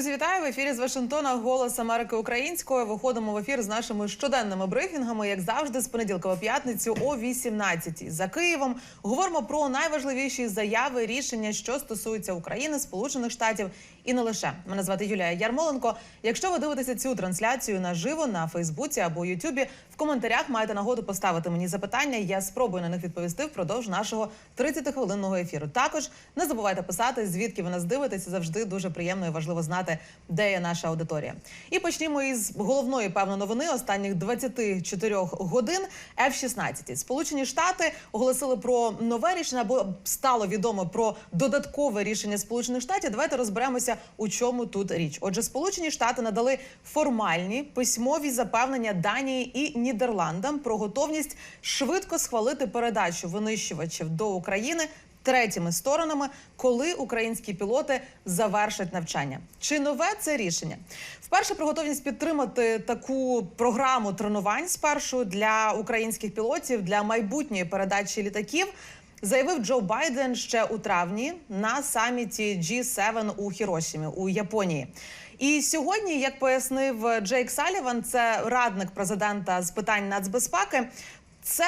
Друзі, вітаю в ефірі з Вашингтона. Голос Америки Української. Виходимо в ефір з нашими щоденними брифінгами, як завжди, з понеділка по п'ятницю о 18 За Києвом говоримо про найважливіші заяви, рішення, що стосуються України, Сполучених Штатів і не лише. Мене звати Юлія Ярмоленко. Якщо ви дивитеся цю трансляцію наживо на Фейсбуці або Ютубі, в коментарях маєте нагоду поставити мені запитання. Я спробую на них відповісти впродовж нашого 30-хвилинного ефіру. Також не забувайте писати, звідки ви нас дивитеся. Завжди дуже приємно і важливо знати, де є наша аудиторія. І почнімо із головної певно новини останніх 24 годин. F-16. Сполучені Штати оголосили про нове рішення або стало відомо про додаткове рішення Сполучених Штатів. Давайте розберемося, у чому тут річ. Отже, Сполучені Штати надали формальні письмові запевнення Данії і Нідерландам про готовність швидко схвалити передачу винищувачів до України третіми сторонами, коли українські пілоти завершать навчання. Чи нове це рішення? Вперше про готовність підтримати таку програму тренувань спершу для українських пілотів для майбутньої передачі літаків. Заявив Джо Байден ще у травні на саміті G7 у Хірошімі у Японії. І сьогодні, як пояснив Джейк Саліван, це радник президента з питань нацбезпеки. Це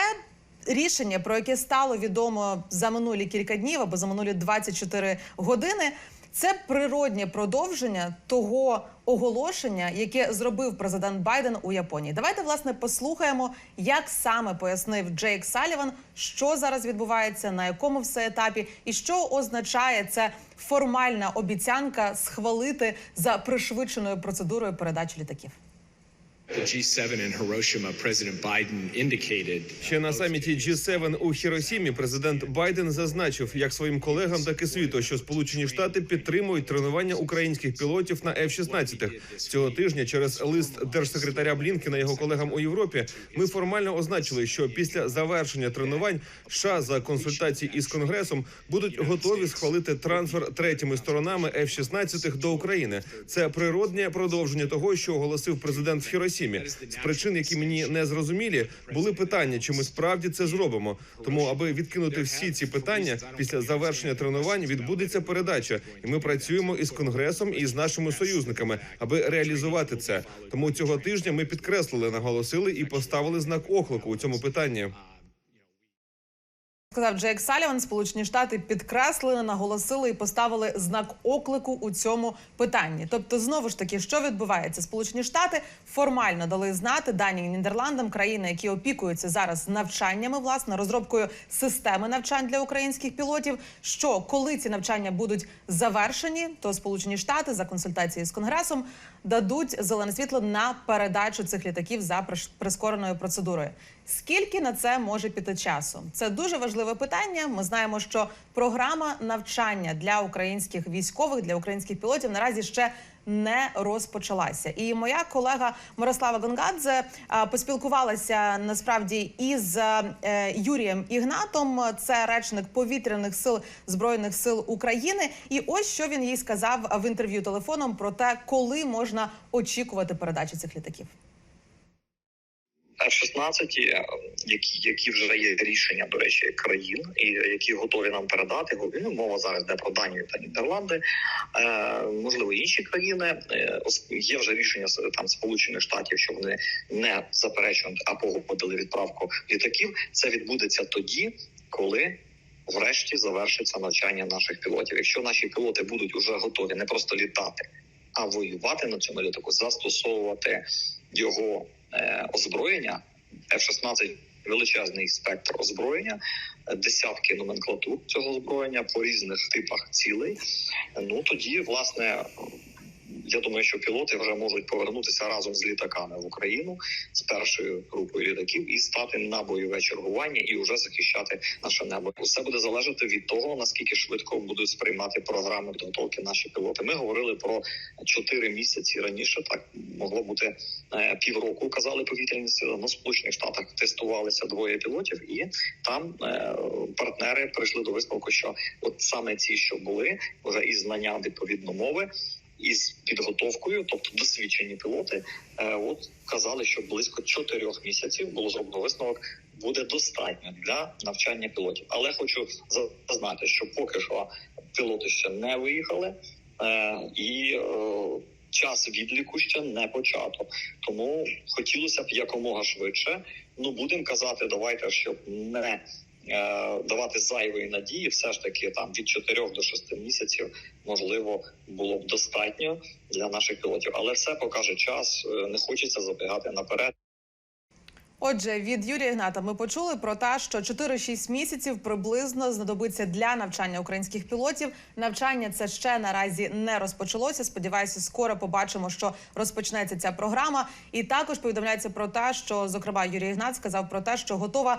рішення, про яке стало відомо за минулі кілька днів або за минулі 24 години. Це природнє продовження того оголошення, яке зробив президент Байден у Японії. Давайте власне послухаємо, як саме пояснив Джейк Саліван, що зараз відбувається, на якому все етапі, і що означає це формальна обіцянка схвалити за пришвидшеною процедурою передачі літаків. Ще на саміті G7 у Хіросімі президент Байден зазначив як своїм колегам, так і світу, що Сполучені Штати підтримують тренування українських пілотів на F-16. Цього тижня через лист держсекретаря Блінкена його колегам у Європі. Ми формально означили, що після завершення тренувань США за консультації із конгресом будуть готові схвалити трансфер третіми сторонами F-16 до України. Це природне продовження того, що оголосив президент в Хіросімі. З причин, які мені не зрозумілі, були питання, чи ми справді це зробимо. Тому, аби відкинути всі ці питання, після завершення тренувань відбудеться передача, і ми працюємо із конгресом і з нашими союзниками, аби реалізувати це. Тому цього тижня ми підкреслили, наголосили і поставили знак оклику у цьому питанні. Сказав Джейк Саліван, Сполучені Штати підкреслили, наголосили і поставили знак оклику у цьому питанні. Тобто, знову ж таки, що відбувається? Сполучені Штати формально дали знати Данії і Нідерландам, країни, які опікуються зараз навчаннями, власне, розробкою системи навчань для українських пілотів. Що коли ці навчання будуть завершені, то Сполучені Штати за консультації з конгресом дадуть зелене світло на передачу цих літаків за прискореною процедурою. Скільки на це може піти часу? Це дуже важливе питання. Ми знаємо, що програма навчання для українських військових для українських пілотів наразі ще не розпочалася. І моя колега Мирослава Гонгадзе поспілкувалася насправді із е, Юрієм Ігнатом. Це речник повітряних сил збройних сил України. І ось що він їй сказав в інтерв'ю телефоном про те, коли можна очікувати передачі цих літаків. F-16, е, які, які вже є рішення, до речі, країн, і які готові нам передати. Ну, мова зараз йде про Данію та Нідерланди, е, можливо, інші країни. Е, є вже рішення там Сполучених Штатів, що вони не заперечують, а погодили відправку літаків. Це відбудеться тоді, коли. Врешті завершиться навчання наших пілотів. Якщо наші пілоти будуть уже готові не просто літати, а воювати на цьому літаку, застосовувати його озброєння F-16 величезний спектр озброєння, е, десятки номенклатур цього озброєння по різних типах цілей. Ну тоді, власне, я думаю, що пілоти вже можуть повернутися разом з літаками в Україну з першою групою літаків і стати на бойове чергування і вже захищати наше небо. Усе буде залежати від того наскільки швидко будуть сприймати програми підготовки наші пілоти. Ми говорили про 4 місяці раніше. Так могло бути е, півроку. Казали повітряні сили. Ну, в сполучених штатах тестувалися двоє пілотів, і там е, партнери прийшли до висновку, що от саме ці, що були, вже із знання відповідно мови. Із підготовкою, тобто досвідчені пілоти, е, от казали, що близько чотирьох місяців було зроблено висновок, буде достатньо для навчання пілотів. Але хочу зазнати, що поки що пілоти ще не виїхали. е, і е, час відліку ще не почато. Тому хотілося б якомога швидше. Ну будемо казати, давайте, щоб не давати зайвої надії, все ж таки там від 4 до 6 місяців можливо було б достатньо для наших пілотів, але все покаже час. Е, Не хочеться забігати наперед. Отже, від Юрія Ігната ми почули про те, що 4-6 місяців приблизно знадобиться для навчання українських пілотів. Навчання це ще наразі не розпочалося. Сподіваюся, скоро побачимо, що розпочнеться ця програма. І також повідомляється про те, що зокрема Юрій Ігнат сказав про те, що готова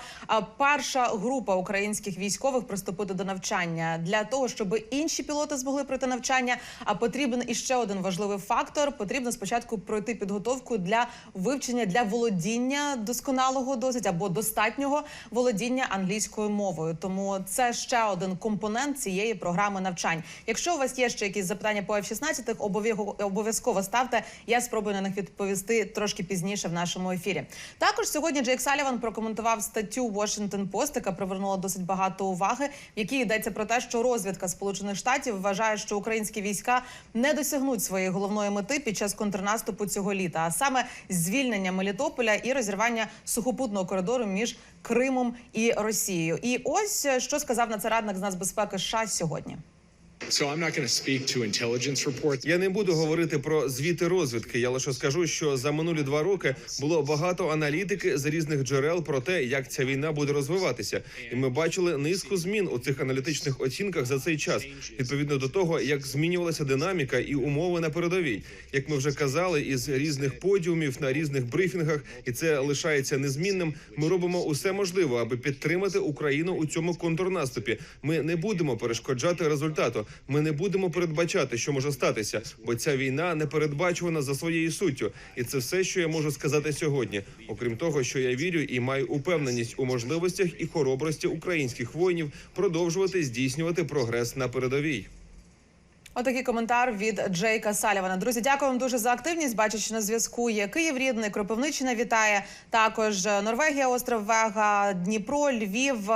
перша група українських військових приступити до навчання для того, щоб інші пілоти змогли пройти навчання. А потрібен іще один важливий фактор: потрібно спочатку пройти підготовку для вивчення для володіння досконалого досить або достатнього володіння англійською мовою. Тому це ще один компонент цієї програми навчань. Якщо у вас є ще якісь запитання по F-16, обов'язково- ставте. Я спробую на них відповісти трошки пізніше в нашому ефірі. Також сьогодні Джейк Саліван прокоментував статтю Washington Post, яка привернула досить багато уваги, в якій йдеться про те, що розвідка Сполучених Штатів вважає, що українські війська не досягнуть своєї головної мети під час контрнаступу цього літа, а саме звільнення Мелітополя і розірвання сухопутного коридору між Кримом і Росією. І ось е, що сказав нацерадник з нацбезпеки США сьогодні. Я не буду говорити про звіти розвідки. Я лише скажу, що за минулі два роки було багато аналітики з різних джерел про те, як ця війна буде розвиватися, і ми бачили низку змін у цих аналітичних оцінках за цей час, відповідно до того, як змінювалася динаміка і умови на передовій. Як ми вже казали, із різних подіумів на різних брифінгах, і це лишається незмінним. Ми робимо усе можливе, аби підтримати Україну у цьому контрнаступі. Ми не будемо перешкоджати результату. Ми не будемо передбачати, що може статися, бо ця війна не передбачувана за своєю суттю, і це все, що я можу сказати сьогодні. Окрім того, що я вірю і маю упевненість у можливостях і хоробрості українських воїнів продовжувати здійснювати прогрес на передовій. Отакий коментар від Джейка Салівана. Друзі, дякую вам дуже за активність. Бачу, що на зв'язку є Київ рідний, Кропивниччина вітає. Також е, Норвегія, остров Вега, Дніпро, Львів.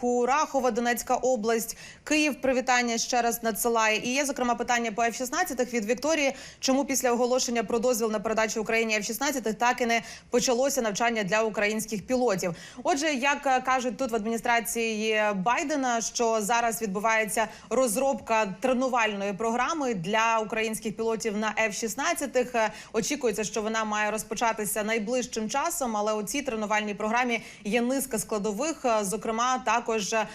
Курахова, Донецька область, Київ. Привітання ще раз надсилає. І є зокрема питання по F-16 від Вікторії. Чому після оголошення про дозвіл на передачу Україні F-16 так і не почалося навчання для українських пілотів? Отже, як е, кажуть тут в адміністрації Байдена, що зараз відбувається розробка тренувальної програми для українських пілотів на F-16. Е, Очікується, що вона має розпочатися найближчим часом. Але у цій тренувальній програмі є низка складових. Е, Зокрема, також е,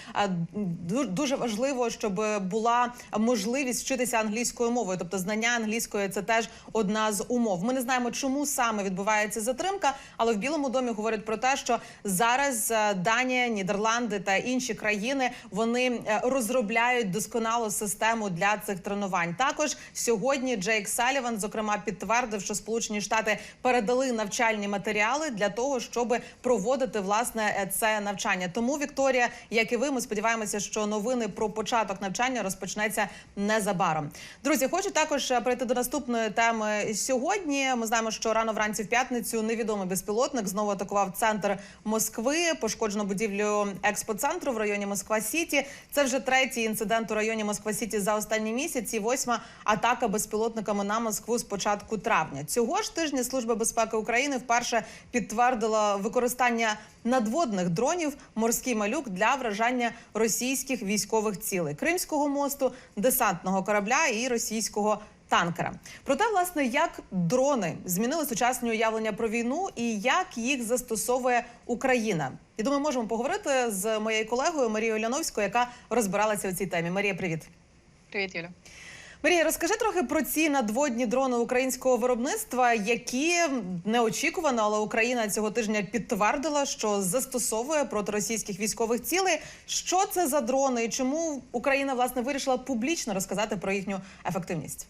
ду- дуже важливо, щоб була можливість вчитися англійською мовою, тобто знання англійської це теж одна з умов. Ми не знаємо, чому саме відбувається затримка, але в Білому домі говорять про те, що зараз е, Данія, Нідерланди та інші країни вони е, розробляють досконалу систему для цих тренувань. Також сьогодні Джейк Саліван, зокрема, підтвердив, що Сполучені Штати передали навчальні матеріали для того, щоб проводити власне е, це навчання. Тому Вікторія, як і ви, ми сподіваємося, що новини про початок навчання розпочнеться незабаром. Друзі, хочу також е, перейти до наступної теми сьогодні. Ми знаємо, що рано вранці в п'ятницю невідомий безпілотник знову атакував центр Москви. Пошкоджено будівлю експоцентру в районі Москва Сіті. Це вже третій інцидент у районі Москва Сіті за останні місяці. Восьма атака безпілотниками на Москву з початку травня. Цього ж тижня Служба безпеки України вперше підтвердила використання надводних дронів морський малюк для вражання російських військових цілей Кримського мосту, десантного корабля і російського. Танкера проте, власне, як дрони змінили сучасні уявлення про війну і як їх застосовує Україна. Я думаю, можемо поговорити з моєю колегою Марією Ляновською, яка розбиралася у цій темі. Марія, привіт. Привіт, Юля. Марія, розкажи трохи про ці надводні дрони українського виробництва, які неочікувано, але Україна цього тижня підтвердила, що застосовує проти російських військових цілей. Що це за дрони і чому Україна власне вирішила публічно розказати про їхню ефективність?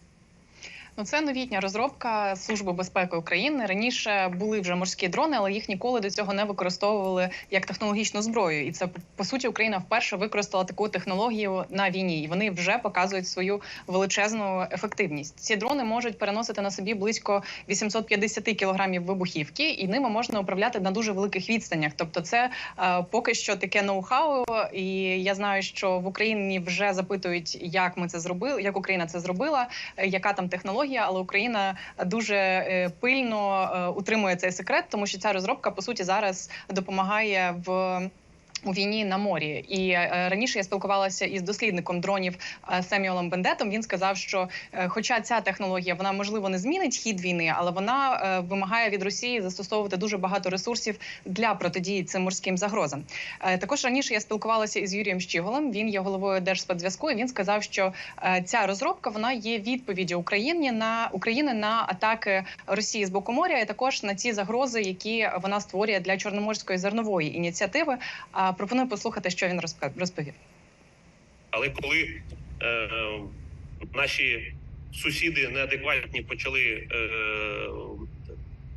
Ну, це новітня розробка Служби безпеки України. Раніше були вже морські дрони, але їх ніколи до цього не використовували як технологічну зброю. І це по суті Україна вперше використала таку технологію на війні, і вони вже показують свою величезну ефективність. Ці дрони можуть переносити на собі близько 850 кілограмів вибухівки, і ними можна управляти на дуже великих відстанях. Тобто, це е, поки що таке ноу-хау. І я знаю, що в Україні вже запитують, як ми це зробили, як Україна це зробила, е, яка там технологія, але Україна дуже е, пильно е, утримує цей секрет, тому що ця розробка по суті зараз допомагає в. У війні на морі, і е, раніше я спілкувалася із дослідником дронів е, Семюелом Бендетом. Він сказав, що е, хоча ця технологія вона можливо не змінить хід війни, але вона вимагає від Росії застосовувати дуже багато ресурсів для протидії цим морським загрозам. Також раніше я спілкувалася із Юрієм Щіголем. Він є головою Держспецзв'язку. і Він сказав, що ця розробка вона є відповіддю Україні на України на атаки Росії з боку моря, і також на ці загрози, які вона створює для чорноморської зернової ініціативи. Пропоную послухати, що він розповів. Але коли е, наші сусіди неадекватні почали е,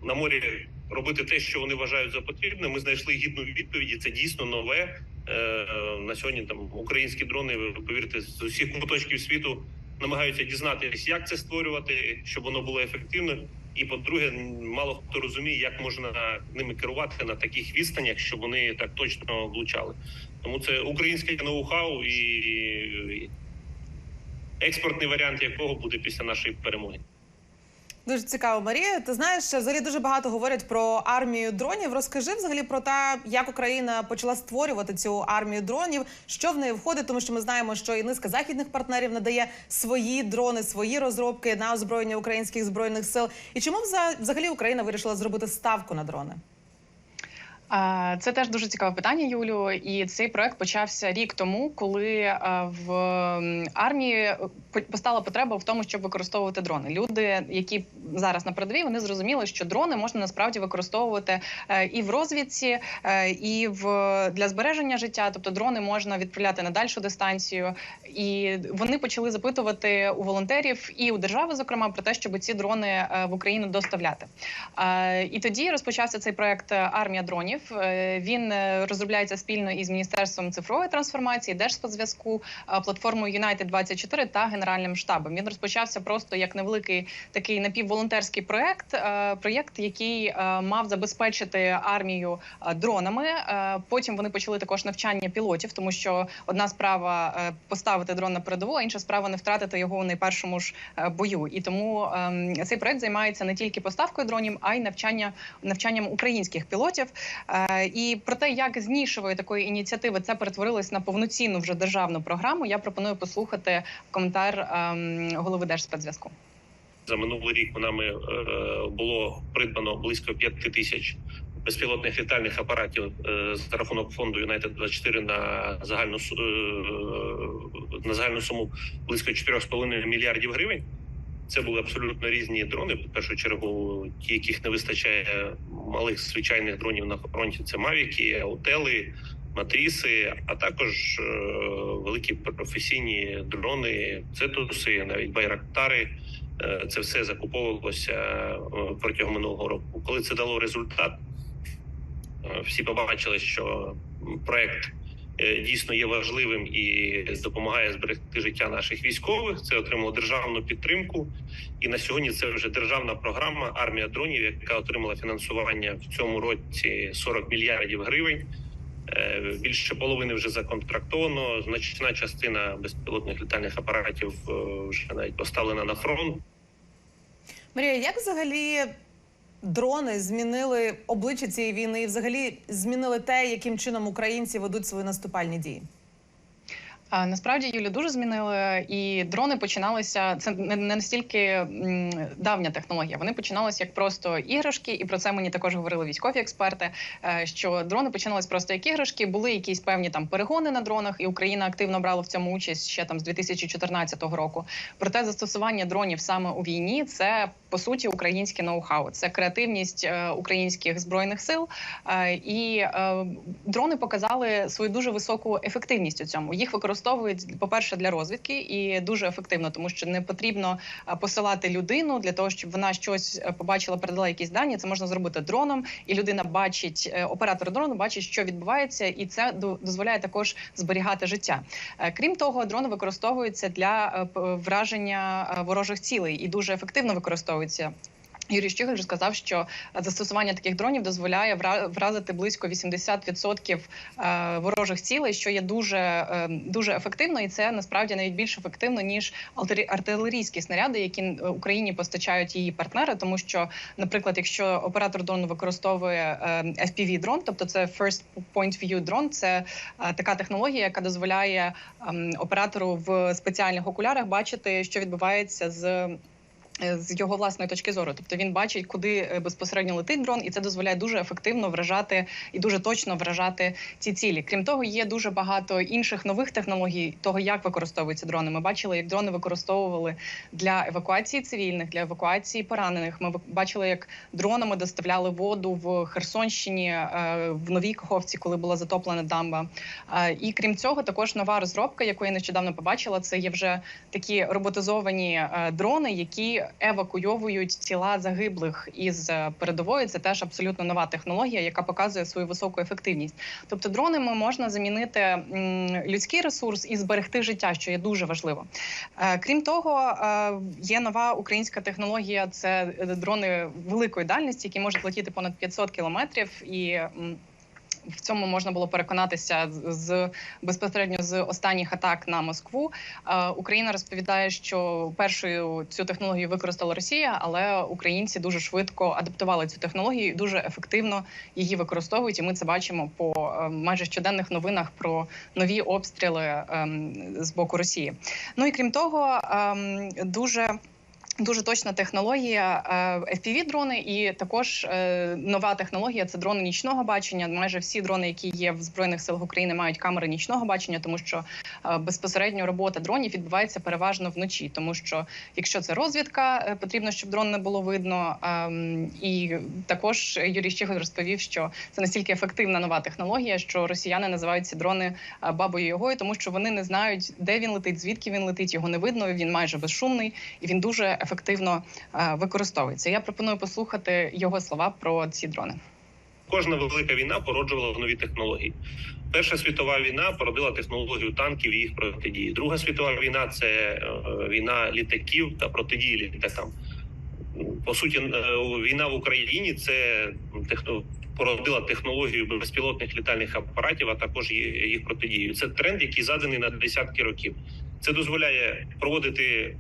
на морі робити те, що вони вважають за потрібне, ми знайшли гідну відповіді. Це дійсно нове. Е, на сьогодні там українські дрони, повірте, з усіх куточків світу намагаються дізнатися, як це створювати, щоб воно було ефективно. І по-друге, мало хто розуміє, як можна ними керувати на таких відстанях, щоб вони так точно влучали. Тому це українське ноу-хау і експортний варіант якого буде після нашої перемоги. Дуже цікаво, Марія. Ти знаєш, взагалі дуже багато говорять про армію дронів. Розкажи взагалі про те, як Україна почала створювати цю армію дронів, що в неї входить, тому що ми знаємо, що і низка західних партнерів надає свої дрони, свої розробки на озброєння українських збройних сил. І чому взагалі Україна вирішила зробити ставку на дрони? Це теж дуже цікаве питання, Юлю. І цей проект почався рік тому, коли в армії по- постала потреба в тому, щоб використовувати дрони. Люди, які зараз на передовій, вони зрозуміли, що дрони можна насправді використовувати е, і в розвідці, е, і в для збереження життя. Тобто дрони можна відправляти на дальшу дистанцію. І вони почали запитувати у волонтерів і у держави, зокрема, про те, щоб ці дрони е, в Україну доставляти. Е, І тоді розпочався цей проект е, Армія дронів. Е, Він е, розробляється спільно із міністерством цифрової трансформації, Держспецзв'язку, е, платформою United 24 та Генеральним штабом. Він розпочався просто як невеликий такий напівволонтерський проект. Проєкт, який мав забезпечити армію дронами. Потім вони почали також навчання пілотів, тому що одна справа поставити дрон на передову, а інша справа не втратити його у найпершому ж бою. І тому ем, цей проект займається не тільки поставкою дронів, а й навчання навчанням українських пілотів. Е, І про те, як з нішевої такої ініціативи це перетворилось на повноцінну вже державну програму, я пропоную послухати коментар ем, голови Держспецзв'язку. За минулий рік нами е, було придбано близько 5 тисяч безпілотних літальних апаратів е, за рахунок фонду United 24 на загальну на загальну суму близько 4,5 мільярдів гривень. Це були абсолютно різні дрони. В першу чергу, ті, яких не вистачає малих звичайних дронів на фронті, це мавіки, аутели, матріси, а також е, великі професійні дрони, цитуси, навіть байрактари. Е, Це все закуповувалося е, протягом минулого року. Коли це дало результат, всі побачили, що проект дійсно є важливим і допомагає зберегти життя наших військових. Це отримало державну підтримку, і на сьогодні це вже державна програма армія дронів, яка отримала фінансування в цьому році 40 мільярдів гривень. Е, Більше половини вже законтрактовано. Значна частина безпілотних літальних апаратів е, вже навіть поставлена на фронт. Марія, як взагалі дрони змінили обличчя цієї війни і взагалі змінили те, яким чином українці ведуть свої наступальні дії? Насправді Юлі дуже змінили, і дрони починалися. Це не настільки давня технологія. Вони починалися як просто іграшки, і про це мені також говорили військові експерти. е, Що дрони починались просто як іграшки, були якісь певні там перегони на дронах, і Україна активно брала в цьому участь ще там з 2014 року. Проте застосування дронів саме у війні це по по суті українське ноу-хау. Це креативність е, українських збройних сил. Е, І е, дрони показали свою дуже високу ефективність у цьому. Їх використовують, по-перше, для розвідки і дуже ефективно, тому що не потрібно посилати людину для того, щоб вона щось побачила, передала якісь дані. Це можна зробити дроном, і людина бачить, оператор дрону бачить, що відбувається, і це дозволяє також зберігати життя. Крім того, дрони використовуються для враження ворожих цілей і дуже ефективно використовуються. Юрій Щигль вже сказав, що застосування таких дронів дозволяє вра- вразити близько 80% е, ворожих цілей, що є дуже, е, дуже ефективно, і це насправді навіть більш ефективно ніж артилерійські снаряди, які е, Україні постачають її партнери. Тому що, наприклад, якщо оператор дрону використовує е, FPV дрон, тобто це First Point View дрон, це е, така технологія, яка дозволяє ем, оператору в спеціальних окулярах бачити, що відбувається з. Е, З його власної точки зору, тобто він бачить, куди е, безпосередньо летить дрон, і це дозволяє дуже ефективно вражати і дуже точно вражати ці цілі. Крім того, є дуже багато інших нових технологій того, як використовуються дрони. Ми бачили, як дрони використовували для евакуації цивільних, для евакуації поранених. Ми бачили, як дронами доставляли воду в Херсонщині е, в новій Каховці, коли була затоплена дамба. І крім цього, також нова розробка, яку я нещодавно побачила, це є вже такі роботизовані дрони, які евакуйовують тіла загиблих із е, передової. Це теж абсолютно нова технологія, яка показує свою високу ефективність. Тобто, дронами можна замінити людський ресурс і зберегти життя, що є дуже важливо. Е, Крім того, е, є нова українська технологія. Це дрони великої дальності, які можуть летіти понад 500 кілометрів і. В цьому можна було переконатися з- з безпосередньо з останніх атак на Москву. Е, Україна розповідає, що першою цю технологію використала Росія, але українці дуже швидко адаптували цю технологію і дуже ефективно її використовують. І ми це бачимо по е, майже щоденних новинах про нові обстріли ем, з боку Росії. Ну і крім того, ем, дуже Дуже точна технологія е, fpv дрони і також е, нова технологія це дрони нічного бачення. Майже всі дрони, які є в збройних силах України, мають камери нічного бачення, тому що е, безпосередньо робота дронів відбувається переважно вночі. Тому що якщо це розвідка, потрібно, щоб дрон не було видно. Ем, І також Юрій Щиголь розповів, що це настільки ефективна нова технологія, що росіяни називають ці дрони бабою йогою, тому що вони не знають, де він летить, звідки він летить. Його не видно. Він майже безшумний і він дуже ефективно е, використовується. Я пропоную послухати його слова про ці дрони. Кожна велика війна породжувала нові технології. Перша світова війна породила технологію танків і їх протидії. Друга світова війна це е, війна літаків та протидії літакам. По суті, е, війна в Україні це породила технологію безпілотних літальних апаратів, а також їх протидію. Це тренд, який заданий на десятки років. Це дозволяє проводити е,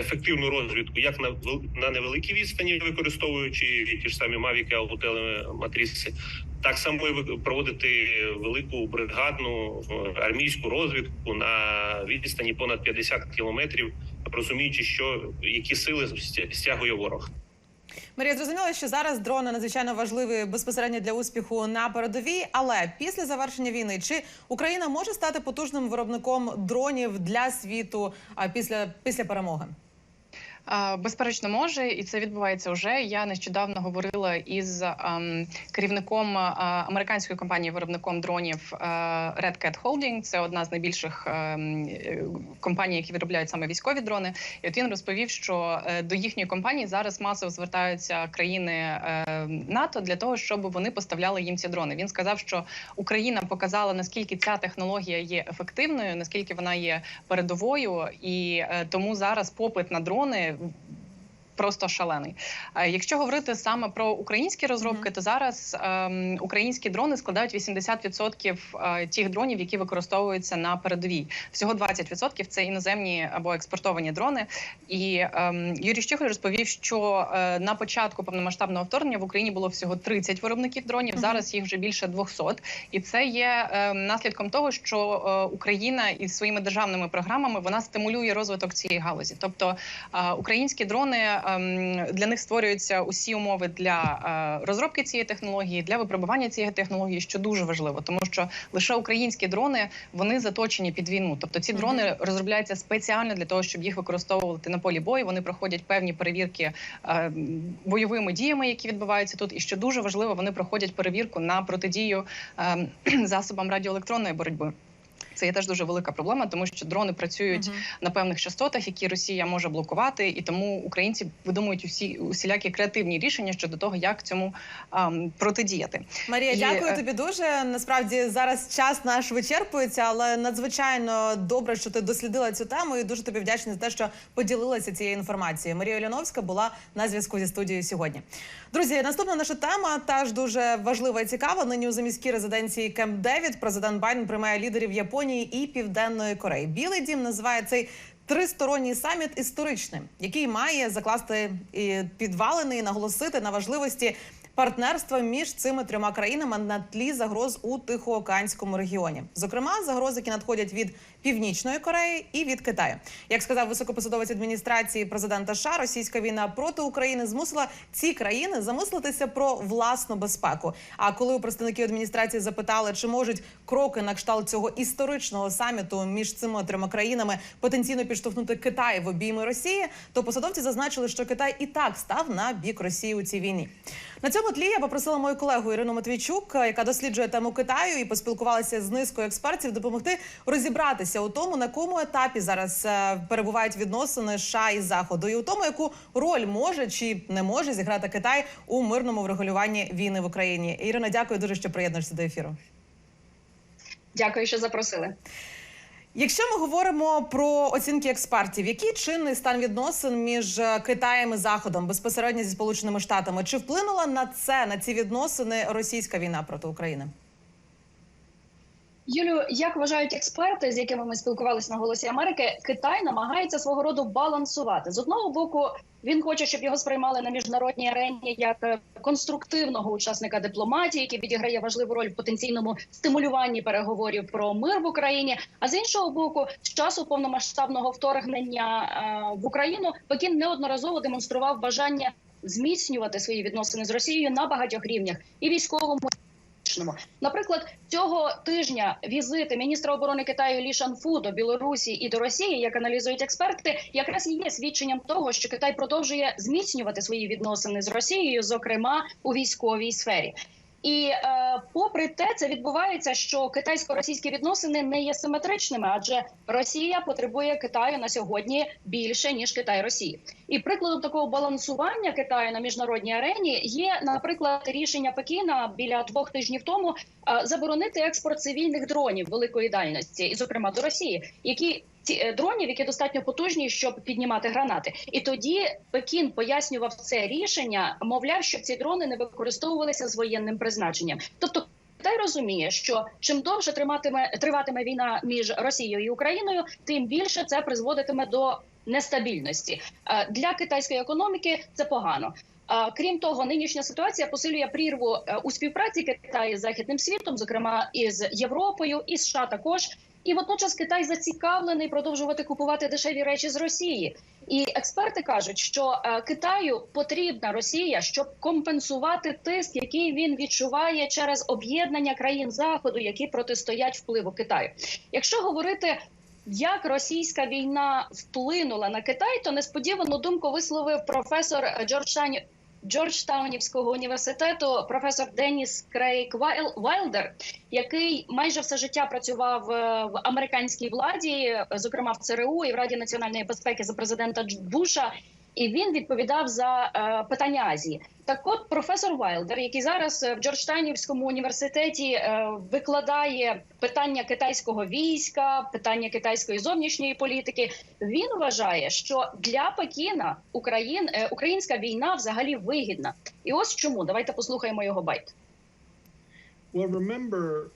ефективну розвідку як на на невеликій відстані, використовуючи ті ж самі мавіки або телематріси, так само і проводити велику бригадну е, армійську розвідку на відстані понад 50 кілометрів, розуміючи, що які сили стя- стягує ворог. Марія зрозуміла, що зараз дрони надзвичайно важливі безпосередньо для успіху на передовій. Але після завершення війни чи Україна може стати потужним виробником дронів для світу після, після перемоги? Безперечно, може, і це відбувається вже. Я нещодавно говорила із ем, керівником е, американської компанії виробником дронів е, Red Cat Holding. Це одна з найбільших ем, е, компаній, які виробляють саме військові дрони. І от він розповів, що до їхньої компанії зараз масово звертаються країни е, НАТО для того, щоб вони поставляли їм ці дрони. Він сказав, що Україна показала наскільки ця технологія є ефективною, наскільки вона є передовою, і тому зараз попит на дрони. I've Просто шалений. Е, Якщо говорити саме про українські розробки, то зараз ем, українські дрони складають 80% е, тих дронів, які використовуються на передовій. Всього 20% – це іноземні або експортовані дрони. І ем, Юрій Щиголь розповів, що е, на початку повномасштабного вторгнення в Україні було всього 30 виробників дронів. Зараз їх вже більше 200. І це є наслідком того, що Україна із своїми державними програмами вона стимулює розвиток цієї галузі. Тобто українські дрони для них створюються усі умови для е, розробки цієї технології, для випробування цієї технології, що дуже важливо, тому що лише українські дрони вони заточені під війну. Тобто ці дрони розробляються спеціально для того, щоб їх використовувати на полі бою. Вони проходять певні перевірки е, бойовими діями, які відбуваються тут. І що дуже важливо, вони проходять перевірку на протидію е, засобам радіоелектронної боротьби. Це є теж дуже велика проблема, тому що дрони працюють на певних частотах, які Росія може блокувати, і тому українці видумують усі усілякі креативні рішення щодо того, як цьому ем, протидіяти. Марія, І, дякую е, тобі дуже. Насправді зараз час наш вичерпується, але надзвичайно добре, що ти дослідила цю тему, і дуже тобі вдячна за те, що поділилася цією інформацією. Марія Оляновська була на зв'язку зі студією сьогодні. Друзі, наступна наша тема теж дуже важлива і цікава. Нині у заміській резиденції Кемп Девід президент Байден приймає лідерів Японії і Південної Кореї. Білий дім називає цей. Тристоронній саміт історичним, який має закласти підвалини і наголосити на важливості партнерства між цими трьома країнами на тлі загроз у Тихоокеанському регіоні. Зокрема, загрози, які надходять від Північної Кореї і від Китаю. Як сказав високопосадовець адміністрації президента США, російська війна проти України змусила ці країни замислитися про власну безпеку. А коли у представників адміністрації запитали, чи можуть кроки на кшталт цього історичного саміту між цими трьома країнами потенційно підштовхнути Китай в обійми Росії, то посадовці зазначили, що Китай і так став на бік Росії у цій війні. На цьому тлі я попросила мою колегу Ірину Матвійчук, яка досліджує тему Китаю і поспілкувалася з низкою експертів, допомогти розібратися у тому, на якому етапі зараз е, перебувають відносини США і Заходу, і у тому, яку роль може чи не може зіграти Китай у мирному врегулюванні війни в Україні. Ірина, дякую дуже, що приєднуєшся до ефіру. Дякую, що запросили. Якщо ми говоримо про оцінки експертів, який чинний стан відносин між е, Китаєм і Заходом безпосередньо зі сполученими штатами, чи вплинула на це на ці відносини російська війна проти України? Юлю, як вважають експерти, з якими ми спілкувалися на голосі Америки, Китай намагається свого роду балансувати з одного боку. Він хоче, щоб його сприймали на міжнародній арені як е, конструктивного учасника дипломатії, який відіграє важливу роль в потенційному стимулюванні переговорів про мир в Україні. А з іншого боку, з часу повномасштабного вторгнення е, в Україну Пекін неодноразово демонстрував бажання зміцнювати свої відносини з Росією на багатьох рівнях і військовому. Політичному. Наприклад, цього тижня візити міністра оборони Китаю Лі Шанфу до Білорусі і до Росії, як аналізують експерти, якраз і є свідченням того, що Китай продовжує зміцнювати свої відносини з Росією, зокрема у військовій сфері. І е, попри те, це відбувається, що китайсько-російські відносини не є симетричними, адже Росія потребує Китаю на сьогодні більше ніж Китай Росії. І прикладом такого балансування Китаю на міжнародній арені є, наприклад, рішення Пекіна біля двох тижнів тому е, заборонити експорт цивільних дронів великої дальності, і зокрема до Росії, які дронів, які достатньо потужні, щоб піднімати гранати. І тоді Пекін пояснював це рішення, мовляв, щоб ці дрони не використовувалися з воєнним призначенням. Тобто Китай розуміє, що чим довше триматиме триватиме війна між Росією і Україною, тим більше це призводитиме до нестабільності Е, для китайської економіки. Це погано. А крім того, нинішня ситуація посилює прірву е, у співпраці Китаю з західним світом, зокрема із Європою, і США також. І водночас Китай зацікавлений продовжувати купувати дешеві речі з Росії. І експерти кажуть, що е, Китаю потрібна Росія, щоб компенсувати тиск, який він відчуває через об'єднання країн заходу, які протистоять впливу Китаю. Якщо говорити як російська війна вплинула на Китай, то несподівану думку висловив професор Джорджтаун Джорджтаунівського університету професор Деніс Крейг Вайлдер, який майже все життя працював е, в американській владі, е, зокрема в ЦРУ і в Раді національної безпеки за президента Буша. І він відповідав за е, питання Азії. Так, от професор Вайлдер, який зараз е, в Джорджтайнівському університеті е, викладає питання китайського війська, питання китайської зовнішньої політики, він вважає, що для Пекіна Україн, українська війна взагалі вигідна. І ось чому давайте послухаємо його байт. Well, remember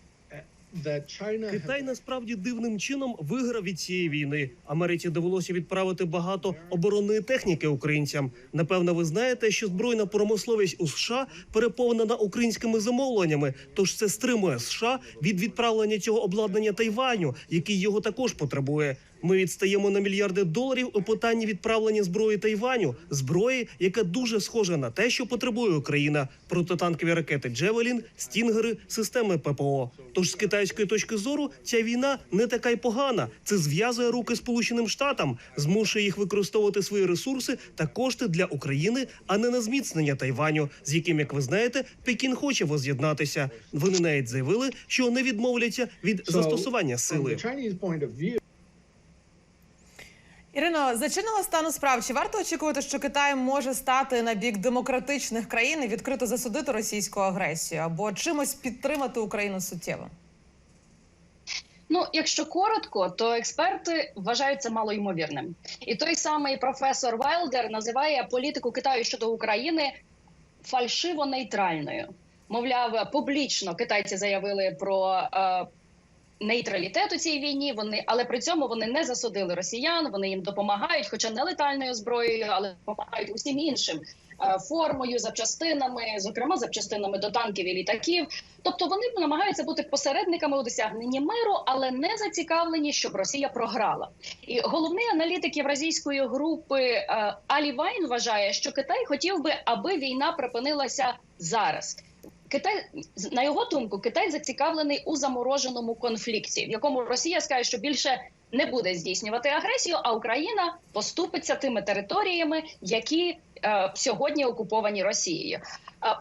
Китай насправді дивним чином виграв від цієї війни. Америці довелося відправити багато оборонної техніки українцям. Напевно, ви знаєте, що збройна промисловість у США переповнена українськими замовленнями. Тож це стримує США від відправлення цього обладнання Тайваню, який його також потребує. Ми відстаємо на мільярди доларів у питанні відправлення зброї Тайваню, зброї, яка дуже схожа на те, що потребує Україна: протитанкові ракети Джевелін, стінгери, системи ППО. Тож з китайської точки зору ця війна не така й погана. Це зв'язує руки Сполученим Штатам, змушує їх використовувати свої ресурси та кошти для України, а не на зміцнення Тайваню, з яким, як ви знаєте, Пекін хоче воз'єднатися. Вони навіть заявили, що не відмовляться від застосування сили. the Chinese point of view, Ірино, за чинного стану справ чи варто очікувати, що Китай може стати на бік демократичних країн і відкрито засудити російську агресію або чимось підтримати Україну суттєво? Ну, якщо коротко, то експерти вважають це малоймовірним. І той самий професор Вайлдер називає політику Китаю щодо України фальшиво нейтральною. Мовляв, публічно китайці заявили про е, нейтралітет у цій війні. Вони, але при цьому вони не засудили росіян. Вони їм допомагають, хоча не летальною зброєю, але допомагають усім іншим е, формою, запчастинами, зокрема запчастинами до танків і літаків. Тобто вони намагаються бути посередниками у досягненні миру, але не зацікавлені, щоб Росія програла. І головний аналітик євразійської групи е, Алі Вайн вважає, що Китай хотів би, аби війна припинилася зараз. Китай на його думку, Китай зацікавлений у замороженому конфлікті, в якому Росія скаже, що більше не буде здійснювати агресію, а Україна поступиться тими територіями, які е, сьогодні окуповані Росією.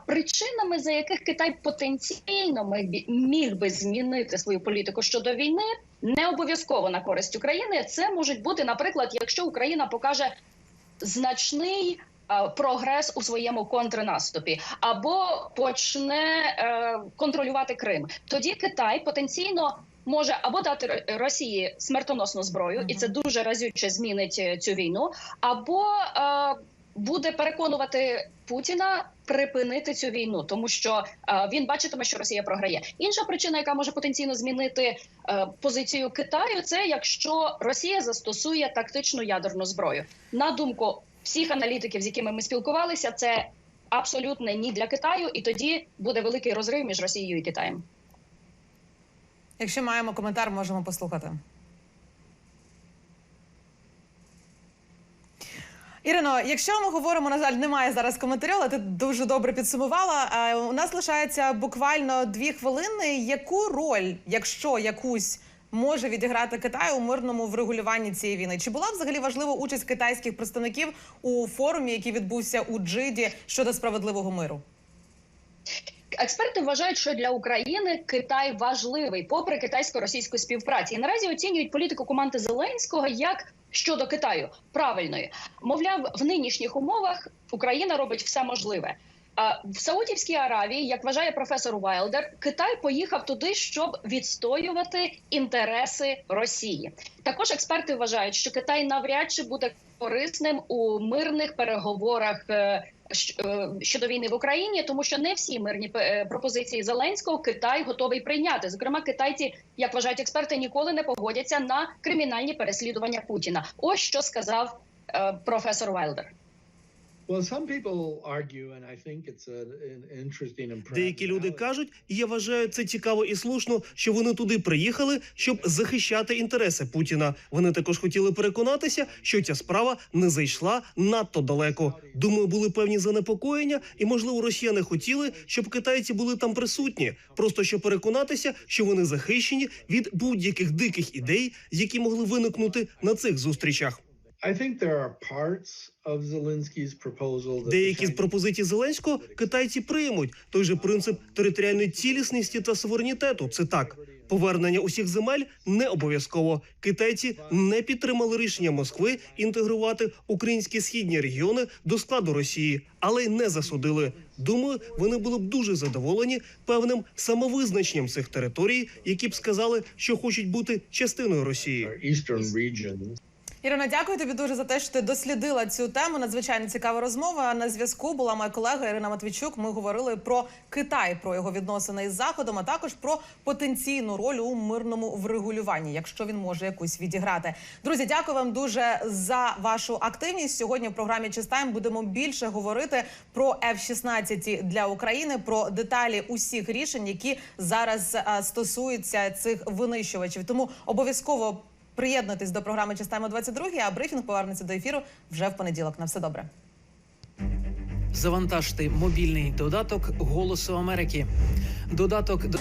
Причинами, за яких Китай потенційно міг би- змінити свою політику щодо війни, не обов'язково на користь України. Це можуть бути, наприклад, якщо Україна покаже значний прогрес у своєму контрнаступі або почне е, контролювати Крим. Тоді Китай потенційно. Може або дати Росії смертоносну зброю, і це дуже разюче змінить е, цю війну, або е, буде переконувати Путіна припинити цю війну, тому що е, він бачитиме, що Росія програє. Інша причина, яка може потенційно змінити е, позицію Китаю, це якщо Росія застосує тактичну ядерну зброю. На думку всіх аналітиків, з якими ми спілкувалися, це абсолютно ні для Китаю, і тоді буде великий розрив між Росією і Китаєм. Якщо маємо коментар, можемо послухати. Ірино, якщо ми говоримо, на жаль, немає зараз коментарів, але ти дуже добре підсумувала. Е, У нас лишається буквально дві хвилини. Яку роль, якщо якусь може відіграти Китай у мирному врегулюванні цієї війни? Чи була взагалі важлива участь китайських представників у форумі, який відбувся у Джиді щодо справедливого миру? Експерти вважають, що для України Китай важливий, попри китайсько-російську співпрацю. І наразі оцінюють політику команди Зеленського як щодо Китаю правильної. Мовляв, в нинішніх умовах Україна робить все можливе. В Саудівській Аравії, як вважає професор Вайлдер, Китай поїхав туди, щоб відстоювати інтереси Росії. Також експерти вважають, що Китай навряд чи буде корисним у мирних переговорах е, е, щодо війни в Україні, тому що не всі мирні е, пропозиції Зеленського Китай готовий прийняти. Зокрема, китайці, як вважають експерти, ніколи не погодяться на кримінальні переслідування Путіна. Ось що сказав професор Вайлдер. Деякі люди кажуть, і я вважаю це цікаво і слушно, що вони туди приїхали, щоб захищати інтереси Путіна. Вони також хотіли переконатися, що ця справа не зайшла надто далеко. Думаю, були певні занепокоєння, і можливо, росіяни хотіли, щоб китайці були там присутні, просто щоб переконатися, що вони захищені від будь-яких диких ідей, які могли виникнути на цих зустрічах. Деякі з пропозицій Зеленського китайці приймуть той же принцип територіальної цілісності та суверенітету. Це так. Повернення усіх земель не обов'язково. Китайці не підтримали рішення Москви інтегрувати українські східні регіони до складу Росії, але й не засудили. Думаю, вони були б дуже задоволені певним самовизначенням цих територій, які б сказали, що хочуть бути частиною Росії. Ірина, дякую тобі дуже за те, що ти дослідила цю тему. Надзвичайно цікава розмова. На зв'язку була моя колега Ірина Матвійчук. Ми говорили про Китай, про його відносини із заходом, а також про потенційну роль у мирному врегулюванні, якщо він може якусь відіграти. Друзі, дякую вам дуже за вашу активність. Сьогодні в програмі Чистайм будемо більше говорити про F-16 для України, про деталі усіх рішень, які зараз стосуються цих винищувачів. Тому обов'язково Приєднуйтесь до програми Частаємо 22, а брифінг повернеться до ефіру вже в понеділок. На все добре. Завантажте мобільний додаток Голосу Америки. Додаток до.